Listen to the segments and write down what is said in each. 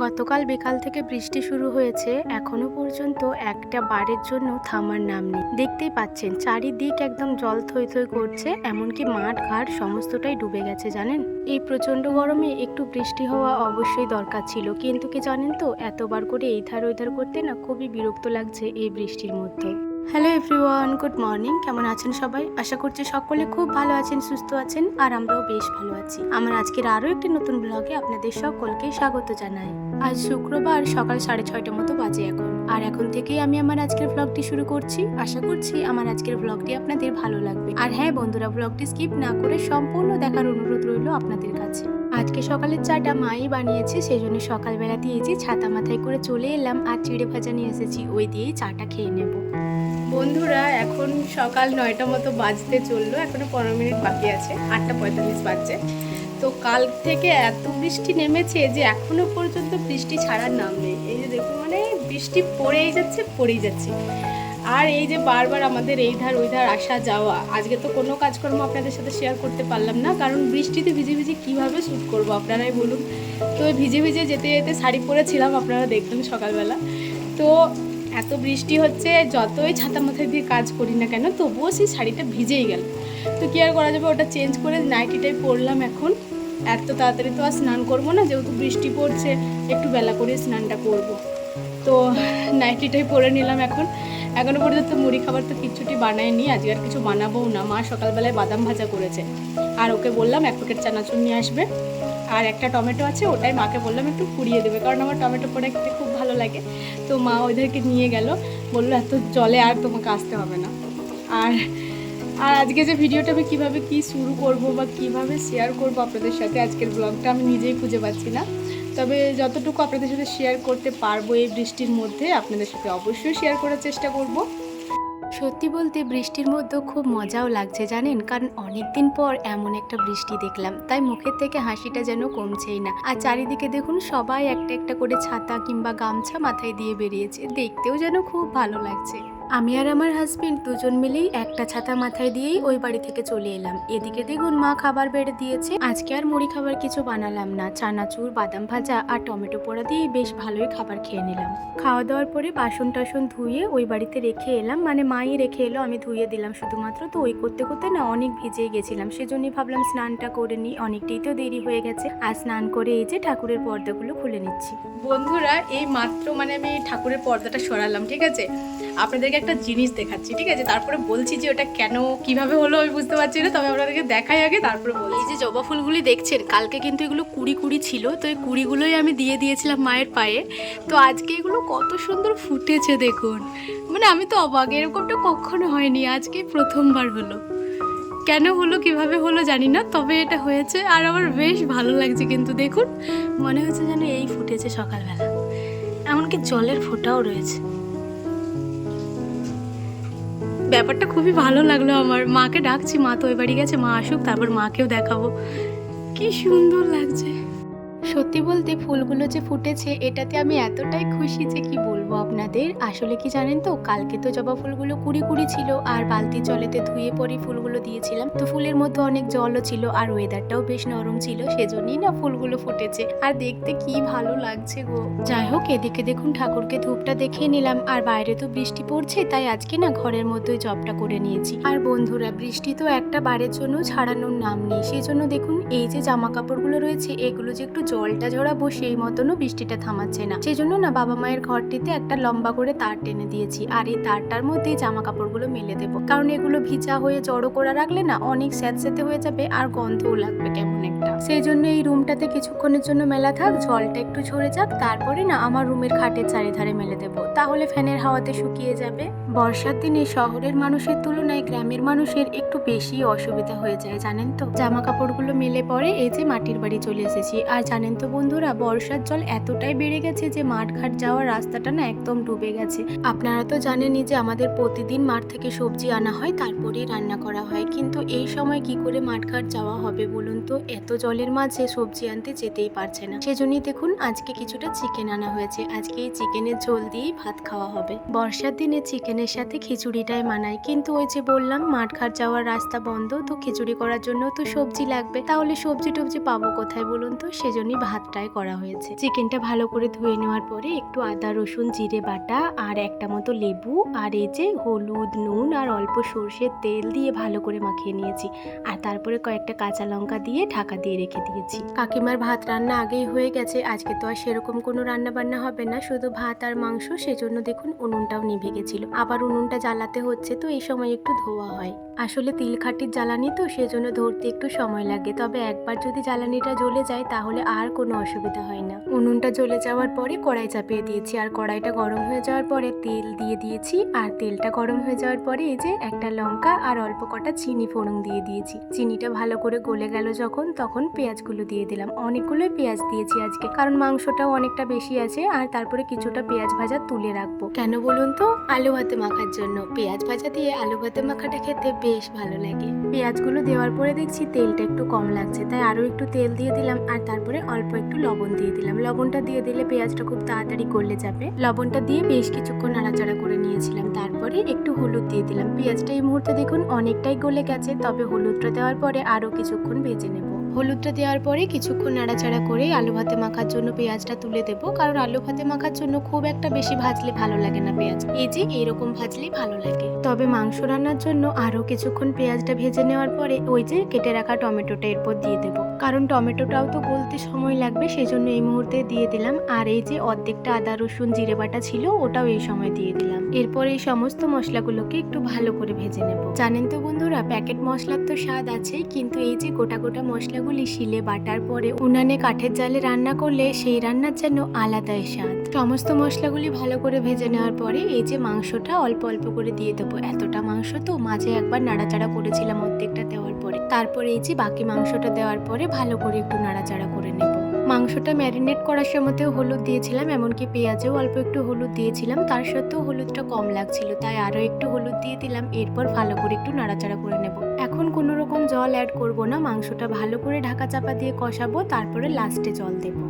গতকাল বিকাল থেকে বৃষ্টি শুরু হয়েছে, এখনও পর্যন্ত একটা বারের জন্য থামার নাম নেই। দেখতেই পাচ্ছেন, চারিদিক একদম জল থই থই করছে, এমনকি মাঠ, ঘাট সমস্তটাই ডুবে গেছে, জানেন? এই প্রচণ্ড গরমে একটু বৃষ্টি হওয়া অবশ্যই দরকার ছিল, কিন্তু কি জানেন তো, এতবার করে এই ধার ওই ধার করতে না খুবই বিরক্ত লাগছে এই বৃষ্টির মধ্যে। হ্যালো এভরিওয়ান গুড মর্নিং কেমন আছেন সবাই? আশা করছি সকলে খুব ভালো আছেন, সুস্থ আছেন, আর আমরাও বেশ ভালো আছি। আমার আজকের আরও একটি নতুন ব্লগে আপনাদের সকলকে স্বাগত জানাই। আজ শুক্রবার সকাল সাড়ে ছয়টা মতো বাজে এখন। আর এখন থেকেই আমি আমার আজকের ব্লগটি শুরু করছি। আশা করছি আমার আজকের ব্লগটি আপনাদের ভালো লাগবে। আর হ্যাঁ বন্ধুরা ব্লগটি স্কিপ না করে সম্পূর্ণ দেখার অনুরোধ রইল আপনাদের কাছে। আজকে সকালের চাটা মাই বানিয়েছে সেই জন্য সকালবেলা দিয়েছি ছাতা মাথায় করে চলে এলাম আর চিড়ে ভাজা নিয়ে এসেছি, ওই দিয়েই চাটা খেয়ে নেব। বন্ধুরা, এখন সকাল নয়টা মতো বাজতে চলল, এখনও পনেরো মিনিট বাকি আছে, আটটা পঁয়তাল্লিশ বাজছে। তো কাল থেকে এত বৃষ্টি নেমেছে যে এখনও পর্যন্ত বৃষ্টি ছাড়ার নাম নেই। এই বৃষ্টি পড়েই যাচ্ছে পড়েই যাচ্ছে। আর এই যে বারবার আমাদের এই ধার, ওই ধার আসা, যাওয়া, আজকে তো কোনো কাজকর্ম আপনাদের সাথে শেয়ার করতে পারলাম না, কারণ বৃষ্টিতে ভিজে ভিজে কীভাবে শ্যুট করব আপনারাই বলুন। তো ভিজে ভিজে যেতে যেতে শাড়ি পরেছিলাম আপনারা দেখবেন সকালবেলা। তো এত বৃষ্টি হচ্ছে, যতই ছাতা মাথায় দিয়ে কাজ করি না কেন, তবুও সেই শাড়িটা ভিজেই গেল। তো কি আর করা যাবে, ওটা চেঞ্জ করে নাইটিটাই পরলাম এখন। এত তাড়াতাড়ি তো আর স্নান করব না, যেহেতু বৃষ্টি পড়ছে, একটু বেলা করে স্নানটা করব। তো নাইটিটাই পরে নিলাম এখন। এখনও পর্যন্ত মুড়ি খাবার তো কিচ্ছুটি বানায়নি আজকে আর কিছু বানাবোও না। মা সকালবেলায় বাদাম ভাজা করেছে। আর ওকে বললাম এক প্যাকেট চানাচুর নিয়ে আসবে। আর একটা টমেটো আছে, ওটাই মাকে বললাম একটু পুড়িয়ে দেবে, কারণ আমার টমেটো পোড়া খেতে খুব ভালো লাগে। তো মা ওদেরকে নিয়ে গেল, বলল, এত জলে আর তোমাকে আসতে হবে না। আর আর আজকে যে ভিডিওটা আমি কীভাবে কি শুরু করব বা কীভাবে শেয়ার করব আপনাদের সাথে, আজকের ব্লগটা আমি নিজেই খুঁজে পাচ্ছি না। তবে যতটুকু আপনাদের সাথে শেয়ার করতে পারব এই বৃষ্টির মধ্যে, আপনাদের সাথে অবশ্যই শেয়ার করার চেষ্টা করব। সত্যি বলতে বৃষ্টির মধ্যে খুব মজাও লাগছে জানেন, কারণ অনেক দিন পর এমন একটা বৃষ্টি দেখলাম, তাই মুখের থেকে হাসিটা যেন কমছেই না। আর চারিদিকে দেখুন সবাই একটা একটা করে ছাতা কিংবা গামছা মাথায় দিয়ে বেরিয়েছে, দেখতেও যেন খুব ভালো লাগছে। আমি আর আমার হাজবেন্ড দুজন মিলেই একটা ছাতা মাথায় দিয়েই ওই বাড়ি থেকে চলে এলাম। এদিকে দেখুন মা খাবার বেড়ে দিয়েছে। আজকে আর মুড়ি খাবার কিছু বানালাম না। চানাচুর, বাদাম ভাজা আর টমেটো পোড়া দিয়ে বেশ ভালোই খাবার খেয়ে নিলাম। খাওয়া দাওয়ার পরে বাসন টাসন ধুয়ে ওই বাড়িতে রেখে এলাম। মানে মাই রেখে এলো, আমি ধুয়ে দিলাম শুধুমাত্র। তো ওই করতে করতে না অনেক ভিজে গেছিলাম। সেজন্যই ভাবলাম স্নানটা করে নিই। অনেকটাই তো দেরি হয়ে গেছে। আর স্নান করে এই যে ঠাকুরের পর্দাগুলো খুলে নিচ্ছি। বন্ধুরা, এই মাত্র মানে আমি ঠাকুরের পর্দাটা সরালাম, ঠিক আছে? আপনাদেরকে একটা জিনিস দেখাচ্ছি, ঠিক আছে? তারপরে বলছি যে ওটা কেন, কীভাবে হলো আমি বুঝতে পারছি না, তবে আপনাদেরকে দেখাই আগে, তারপরে বলি এই যে জবা ফুলগুলি দেখছেন, কালকে কিন্তু এগুলো কুড়ি কুড়ি ছিল, তো এই কুড়িগুলোই আমি দিয়ে দিয়েছিলাম মায়ের পায়ে। তো আজকে এগুলো কত সুন্দর ফুটেছে দেখুন। মানে আমি তো অবাক, এরকমটা কখনো হয়নি, আজকে প্রথমবার হলো। কেন হলো, কীভাবে হলো জানি না, তবে এটা হয়েছে, আর আমার বেশ ভালো লাগছে কিন্তু দেখুন, মনে হচ্ছে যেন এই ফুটেছে সকালবেলা। এমনকি জলের ফোঁটাও রয়েছে। ব্যাপারটা খুবই ভালো লাগল আমার। মাকে ডাকছি, মা তো ওই বাড়ি গেছে, মা আসুক, তারপর মাকেও দেখাবো। কি সুন্দর লাগছে। সত্যি বলতে ফুলগুলো যে ফুটেছে, এটাতে আমি এতটাই খুশি যে কি বলব আপনাদের। আসলে কি জানেন তো, কালকে তো জবা ফুলগুলো কুড়ি কুড়ি ছিল আর বালতির জলেতে ধুয়ে পরে ফুলগুলো দিয়েছিলাম। তো ফুলের মধ্যে অনেক জলও ছিল আর ওয়েদারটাও বেশ নরম ছিল, সেজন্যই না ফুলগুলো ফুটেছে। আর দেখতে কি ভালো লাগছে গো। যাই হোক, এদিকে দেখুন ঠাকুরকে ধূপটা দেখিয়ে নিলাম। আর বাইরে তো বৃষ্টি পড়ছে, তাই আজকে না ঘরের মধ্যে জবটা করে নিয়েছি। আর বন্ধুরা, বৃষ্টি তো একটা বারের জন্য ছাড়ানোর নাম নেই। সেই জন্য দেখুন, এই যে জামা কাপড়গুলো রয়েছে, এগুলো যে একটু জলটা ঝরাবো সেই মতনও বৃষ্টিটা থামাচ্ছে না। সেই জন্য না বাবা মায়ের ঘরটিতে একটা লম্বা করে তার টেনে দিয়েছি আর এই তারটার মধ্যেই জামা কাপড়গুলো মেলে দেবো। কারণ এগুলো ভিজা হয়ে জড়ো করা রাখলে না অনেক স্যাঁতস্যাঁতে হয়ে যাবে আর গন্ধও লাগবে কেমন একটা। সেই জন্য এই রুমটাতে কিছুক্ষণের জন্য মেলা থাক, জলটা একটু ঝরে যাক, তারপরে না আমার রুমের খাটের চারিধারে মেলে দেবো। তাহলে ফ্যানের হাওয়াতে শুকিয়ে যাবে। বর্ষার দিনে শহরের মানুষের তুলনায় গ্রামের মানুষের একটু বেশি অসুবিধা হয়ে যায়, জানেন তো? জামা কাপড়গুলো মেলে পরে এই যে মাটির বাড়ি চলে এসেছি। আর জানেন তো বন্ধুরা, বর্ষার জল এতটাই বেড়ে গেছে যে মাঠঘাট যাওয়ার রাস্তাটা না একদম ডুবে গেছে। আপনারা তো জানেনই যে আমাদের প্রতিদিন মাঠ থেকে সবজি আনা হয়, তারপরেই রান্না করা হয়। কিন্তু এই সময় কি করে মাঠঘাট যাওয়া হবে বলুন তো? এত জলের মাঝে সবজি আনতে যেতেই পারছে না। সেজন্যই দেখুন, আজকে কিছুটা চিকেন আনা হয়েছে। আজকে এই চিকেনের ঝোল দিয়েই ভাত খাওয়া হবে। বর্ষার দিনে চিকেনের সাথে খিচুড়িটাই মানায়। কিন্তু ওই যে বললাম, মাঠঘাট যাওয়ার রাস্তা বন্ধ, তো খিচুড়ি করার জন্য তো সবজি লাগবে। তাহলে সবজি টবজি পাবো কোথায় বলুন তো? সেজন্যই ভাতটাই করা হয়েছে। চিকেনটা ভালো করে ধুয়ে নেওয়ার পরে একটু আদা, রসুন, জিরে বাটা আর একটা মতো লেবু আর এই যে হলুদ, নুন আর অল্প সর্ষের তেল দিয়ে ভালো করে মাখিয়ে নিয়েছি। আর তারপরে কয়েকটা কাঁচা লঙ্কা দিয়ে ঢাকা দিয়ে রেখে দিয়েছি। কাকিমার ভাত রান্না আগেই হয়ে গেছে। আজকে তো আর সেরকম কোনো রান্না বান্না হবে না। শুধু ভাত আর মাংস, সেজন্য দেখুন উনুনটাও নিভে গেছিল। আবার উনুনটা জ্বালাতে হচ্ছে তো এই সময় একটু ধোয়া হয়। আসলে তিলখাটির জ্বালানি তো, সেজন্য ধরতে একটু সময় লাগে। তবে একবার যদি জ্বালানিটা জ্বলে যায়, তাহলে আর কোনো অসুবিধা হয় না। উনুনটা জ্বলে যাওয়ার পরে কড়াই চাপিয়ে দিয়েছি। আর কড়াইটা গরম হয়ে যাওয়ার পরে তেল দিয়ে দিয়েছি। আর তেলটা গরম হয়ে যাওয়ার পরে এই যে একটা লঙ্কা আর অল্প কটা চিনি ফোড়ন দিয়ে দিয়েছি। চিনিটা ভালো করে গলে গেল যখন, তখন পেঁয়াজগুলো দিয়ে দিলাম। অনেকগুলোই পেঁয়াজ দিয়েছি আজকে। কারণ মাংসটাও অনেকটা বেশি আছে। আর তারপরে কিছুটা পেঁয়াজ ভাজা তুলে রাখব। কেন বলুন তো? আলু ভাতে মাখার জন্য। পেঁয়াজ ভাজা দিয়ে আলু ভাতে মাখাটা খেতে বেশ ভালো লাগে। পেঁয়াজগুলো দেওয়ার পরে দেখছি তেলটা একটু কম লাগছে, তাই আরও একটু তেল দিয়ে দিলাম আর তারপরে অল্প একটু লবণ দিয়ে দিলাম। লবণটা দিয়ে দিলে পেঁয়াজটা খুব তাড়াতাড়ি গলে যাবে। লবণটা দিয়ে বেশ কিছুক্ষণ নাড়াচাড়া করে নিয়েছিলাম, তারপরে একটু হলুদ দিয়ে দিলাম। পেঁয়াজটা এই মুহূর্তে দেখুন অনেকটাই গলে গেছে, তবে হলুদটা দেওয়ার পরে আরও কিছুক্ষণ ভেজে নেব। হলুদটা দেওয়ার পরে কিছুক্ষণ নাড়াচাড়া করে আলু ভাতে মাখার জন্য পেঁয়াজটা তুলে দেবো। কারণ আলু ভাতে মাখার জন্য খুব একটা বেশি ভাজলে ভালো লাগে না পেঁয়াজ। এই যে এইরকম ভাজলেই ভালো লাগে। তবে মাংস রান্নার জন্য আরও কিছুক্ষণ পেঁয়াজটা ভেজে নেওয়ার পরে ওই যে কেটে রাখা টমেটোটা এরপর দিয়ে দেবো। কারণ টমেটোটাও তো গলতে সময় লাগবে সেই জন্য এই মুহূর্তে দিয়ে দিলাম। আর এই যে অর্ধেকটা আদা রসুন জিরে বাটা ছিল, ওটাও এই সময় দিয়ে দিলাম। এরপর এই সমস্ত মশলাগুলোকে একটু ভালো করে ভেজে নেব। জানেন তো বন্ধুরা, প্যাকেট মশলার তো স্বাদ আছে, কিন্তু এই যে গোটা গোটা মশলাগুলি শিলে বাটার পরে উনানে কাঠের জালে রান্না করলে সেই রান্নার যেন আলাদাই স্বাদ। সমস্ত মশলাগুলি ভালো করে ভেজে নেওয়ার পরে এই যে মাংসটা অল্প অল্প করে দিয়ে দেবো। এতটা মাংস তো মাঝে একবার নাড়াচাড়া করেছিলাম অর্ধেকটা দেওয়ার পরে। তারপরে এই যে বাকি মাংসটা দেওয়ার পরে ভালো করে একটু নাড়াচাড়া করে নেব। মাংসটা ম্যারিনেট করার সময়তেও হলুদ দিয়েছিলাম, এমনকি পেঁয়াজেও অল্প একটু হলুদ দিয়েছিলাম। তার সত্ত্বেও হলুদটা কম লাগছিল, তাই আরও একটু হলুদ দিয়ে দিলাম। এরপর ভালো করে একটু নাড়াচাড়া করে নেব। এখন কোনো রকম জল অ্যাড করব না, মাংসটা ভালো করে ঢাকা চাপা দিয়ে কষাবো, তারপরে লাস্টে জল দেবো।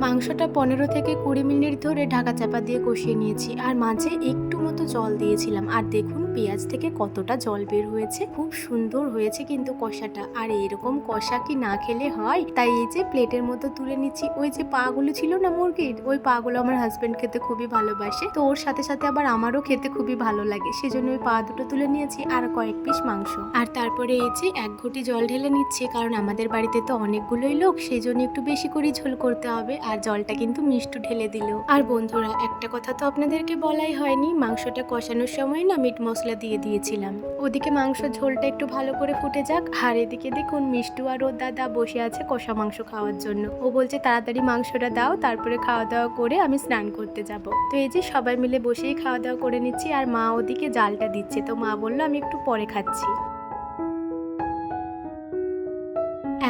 মাংসটা পনেরো থেকে কুড়ি মিনিট ধরে ঢাকা চাপা দিয়ে কষিয়ে নিয়েছি, আর মাঝে একটু মতো জল দিয়েছিলাম। আর দেখুন পেঁয়াজ থেকে কতটা জল বের হয়েছে, খুব সুন্দর হয়েছে কিন্তু কষাটা। আর এরকম কষা কি না খেলে হয়? তাই এই যে প্লেটের মতো তুলে নিচ্ছি, ওই যে পাগুলো ছিল না মুরগির? ওই পাগুলো আমার হাজবেন্ড খেতে খুবই ভালোবাসে। তো ওর সাথে সাথে আবার আমারও খেতে খুবই ভালো লাগে। সেজন্য ওই পা দুটো তুলে নিয়েছি আর কয়েক পিস মাংস। আর তারপরে এই যে এক ঘটি জল ঢেলে নিচ্ছি, কারণ আমাদের বাড়িতে তো অনেকগুলোই লোক সেই জন্য একটু বেশি করে ঝোল করতে হবে। আর জলটা কিন্তু মিষ্টু ঢেলে দিল। আর বন্ধুরা, একটা কথা তো আপনাদেরকে বলাই হয়নি, মাংসটা কষানোর সময় না মিট মশলা দিয়ে দিয়েছিলাম। ওদিকে মাংস ঝোলটা একটু ভালো করে ফুটে যাক। আর এদিকে দেখুন মিষ্টু আর ওর দাদা বসে আছে কষা মাংস খাওয়ার জন্য। ও বলছে, তাড়াতাড়ি মাংসটা দাও, তারপরে খাওয়া দাওয়া করে আমি স্নান করতে যাব। তো এই যে সবাই মিলে বসেই খাওয়া দাওয়া করে নিচ্ছি আর মা ওদিকে জালটা দিচ্ছে। তো মা বলল, আমি একটু পরে খাচ্ছি।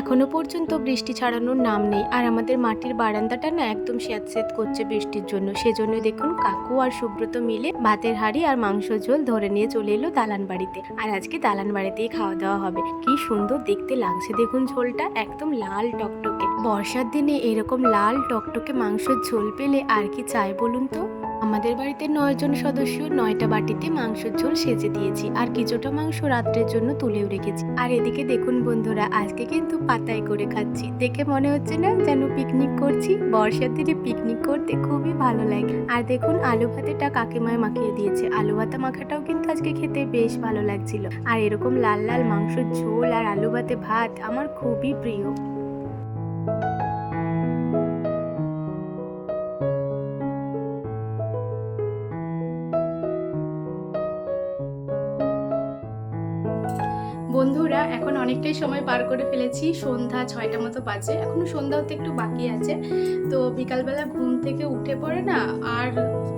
এখনও পর্যন্ত বৃষ্টি ছাড়ানোর নাম নেই। আর আমাদের মাটির বারান্দাটা না একদম স্যাঁতস্যাঁত করছে বৃষ্টির জন্য। সেজন্য দেখুন কাকু আর সুব্রত মিলে ভাতের হাঁড়ি আর মাংস ঝোল ধরে নিয়ে চলে এলো দালান বাড়িতে। আর আজকে দালান বাড়িতেই খাওয়া দাওয়া হবে। কি সুন্দর দেখতে লাগছে। দেখুন ঝোলটা একদম লাল টকটকে। বর্ষার দিনে এরকম লাল টকটকে মাংসের ঝোল পেলে আর কি চাই বলুন তো? আমাদের বাড়িতে নয় জন সদস্য, নয়টা বাটিতে মাংসের ঝোল সেজে দিয়েছি আর কিছুটা মাংস রাত্রের জন্য তুলেও রেখেছি। আর এদিকে দেখুন বন্ধুরা, আজকে কিন্তু পাতায় করে খাচ্ছি। দেখে মনে হচ্ছে না যেন পিকনিক করছি? বর্ষার দিনে পিকনিক করতে খুবই ভালো লাগে। আর দেখুন আলু ভাতেটা কাকিমায় মাখিয়ে দিয়েছে। আলু ভাতা মাখাটাও কিন্তু আজকে খেতে বেশ ভালো লাগছিল। আর এরকম লাল লাল মাংসের ঝোল আর আলু ভাতে ভাত আমার খুবই প্রিয়। বন্ধুরা, এখন অনেকটাই সময় পার করে ফেলেছি। সন্ধ্যা ছয়টা মতো বাজে। এখনও সন্ধ্যা হতে একটু বাকি আছে। তো বিকালবেলা ঘুম থেকে উঠে পড়ে না, আর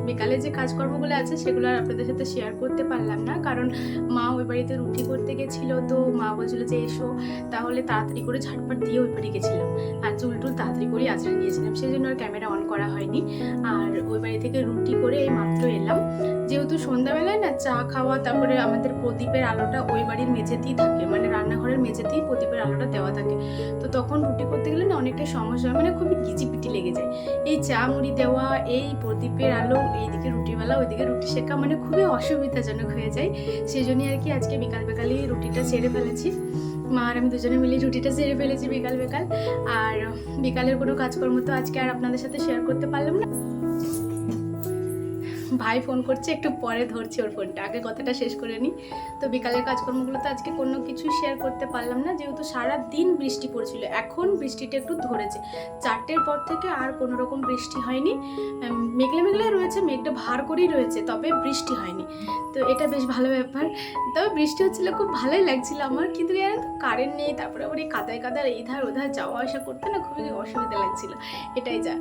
বিকালে যে কাজকর্মগুলো আছে, সেগুলো আর আপনাদের সাথে শেয়ার করতে পারলাম না। কারণ মা ওই বাড়িতে রুটি করতে গেছিল, তো মা বলছিল যে, এসো। তাহলে তাড়াতাড়ি করে ঝাটপাট দিয়ে ওই বাড়ি গেছিলাম। আর চুল টুল তাড়াতাড়ি করে আছড়ে নিয়েছিলাম। সেই জন্য আর ক্যামেরা অন করা হয়নি। আর ওই বাড়ি থেকে রুটি করে এই মাত্র এলাম। যেহেতু সন্ধ্যাবেলায় না চা খাওয়া, তারপরে আমাদের প্রদীপের আলোটা ওই বাড়ির মেঝেতেই থাকে। মানে রান্নাঘরের মেঝেতেই প্রদীপের আলোটা দেওয়া থাকে। তো তখন রুটি করতে গেলে না অনেকটা সমস্যা হয় মানে খুবই গিচিপিটি লেগে যায়। এই চা মুড়ি দেওয়া, এই প্রদীপের আলো, এইদিকে রুটিওয়ালা, ওইদিকে রুটি শেখা মানে খুবই অসুবিধাজনক হয়ে যায়। সেই জন্যই আর কি আজকে বিকাল বিকালই রুটিটা ছেড়ে ফেলেছি। মা আর আমি দুজনে মিলে রুটিটা সেরে ফেলেছি বিকাল বিকাল। আর বিকালের কোনো কাজকর্ম তো আজকে আর আপনাদের সাথে শেয়ার করতে পারলাম না। ভাই ফোন করছে, একটু পরে ধরছি ওর ফোনটা। আগে কথাটা শেষ করে নিই। তো বিকালের কাজকর্মগুলো তো আজকে কোনো কিছুই শেয়ার করতে পারলাম না, যেহেতু সারা দিন বৃষ্টি পড়ছিল, এখন বৃষ্টিটা একটু ধরেছে। চারটের পর থেকে আর কোনো রকম বৃষ্টি হয়নি। মেঘলা মেঘলা রয়েছে, মেঘটা ভার করেই রয়েছে, তবে বৃষ্টি হয়নি। তো এটা বেশ ভালো ব্যাপার। তবে বৃষ্টি হচ্ছিল, খুব ভালোই লাগছিল আমার। কিন্তু জানেন কারেন্ট নেই, তারপরে আবার এই কাদায় কাদার এই ধার ওধার যাওয়া আসা করতে না খুবই অসুবিধা লাগছিল। এটাই যা।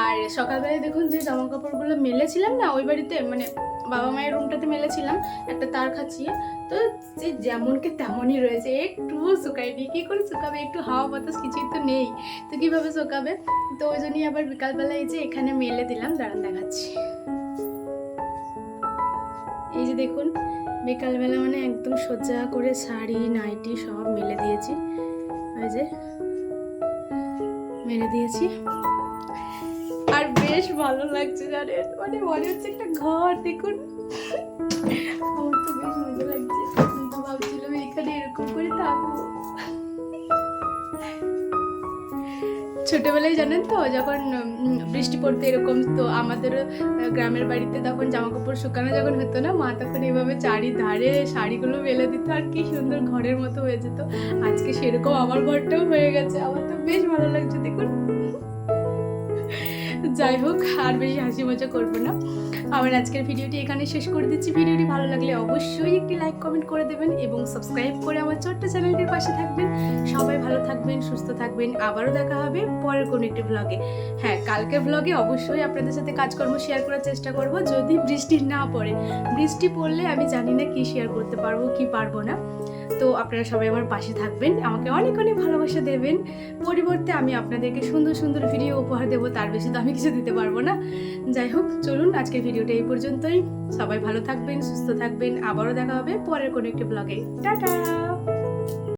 আর সকালবেলায় দেখুন যে জামা কাপড়গুলো মেলেছিলাম না, ওই বাড়িতে মানে বাবা মায়ের রুমটাতে মেলেছিলাম একটা তার খাচ্ছিয়ে তো যে যেমনকে তেমনই রয়েছে একটুও শুকায়নি। কী করে শুকাবে? একটু হাওয়া বাতাস কিছুই তো নেই। তো কীভাবে শুকাবে? তো ওই জন্যই আবার বিকালবেলা এই যে এখানে মেলে দিলাম, দাঁড়ান দেখাচ্ছি। এই যে দেখুন, বিকালবেলা মানে একদম সোজা করে শাড়ি, নাইটি সব মেলে দিয়েছি। ওই যে, মেলে দিয়েছি। বেশ ভালো লাগছে জানেন? মানে মনে হচ্ছে একটা ঘর, দেখুন। আমার তো বেশ মজা লাগছে। ভাবছিলাম এখানে এরকম করে থাকব। ছোটবেলায় জানেন তো, যখন বৃষ্টি পড়তো এরকম, তো আমাদের গ্রামের বাড়িতে তখন জামা কাপড় শুকানো যখন হতো না, মা তখন এইভাবে চারিধারে শাড়িগুলো মেলে দিত আর কি, সুন্দর ঘরের মতো হয়ে যেত। আজকে সেরকম আমার ঘরটাও হয়ে গেছে। আমার তো বেশ ভালো লাগছে, দেখুন। যাই হোক, আর বেশি হাসি মজা করব না। আমার আজকের ভিডিওটি এখানে শেষ করে দিচ্ছি। ভিডিওটি ভালো লাগলে অবশ্যই একটি লাইক কমেন্ট করে দেবেন এবং সাবস্ক্রাইব করে আমার ছোট্ট চ্যানেলটির পাশে থাকবেন। সবাই ভালো থাকবেন, সুস্থ থাকবেন। আবারও দেখা হবে পরের কোনো একটি ব্লগে হ্যাঁ কালকের ব্লগে অবশ্যই আপনাদের সাথে কাজকর্ম শেয়ার করার চেষ্টা করব। যদি বৃষ্টি না পড়ে, বৃষ্টি পড়লে আমি জানি না কি শেয়ার করতে পারব, কি পারব না। তো আপনারা সবাই আমার পাশে থাকবেন। আমাকে অনেক অনেক ভালোবাসা দেবেন। পরিবর্তে আমি আপনাদেরকে সুন্দর সুন্দর ভিডিও উপহার দেবো। তার বেশি তো আমি কিছু দিতে পারব না। যাই হোক, চলুন আজকের ভিডিওটা এই পর্যন্তই। সবাই ভালো থাকবেন, সুস্থ থাকবেন। আবারও দেখা হবে পরের কোনো একটি ব্লগে টাটা!